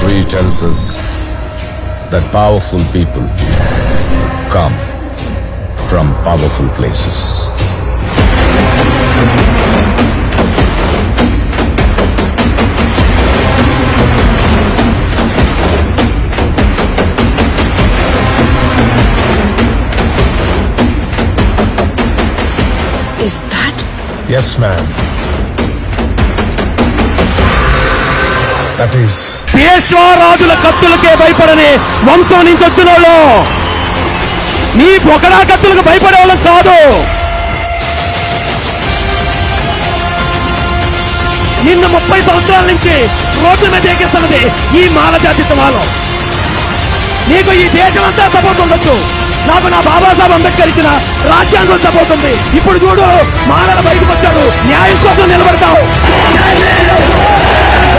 History tells us that powerful people come from powerful places. Is that Yes, ma'am. That is పేష్వారాజుల కత్తులకే భయపడని వంశం నుంచి వచ్చిన వాళ్ళు నీ పొగడా కత్తులకు భయపడే వాళ్ళం కాదు. నిన్ను ముప్పై సంవత్సరాల నుంచి రోడ్ల మీద ఎక్కిస్తున్నది ఈ మాల జాతి సమాలం నీకు ఈ దేశం అంతా సపోర్ట్ ఉండొచ్చు. నాకు నా బాబాసాహెబ్ అంబేద్కర్ ఇచ్చిన రాజ్యాంగం సపోర్ట్ ఉంది. ఇప్పుడు చూడు మాలల బయటకు వచ్చాడు.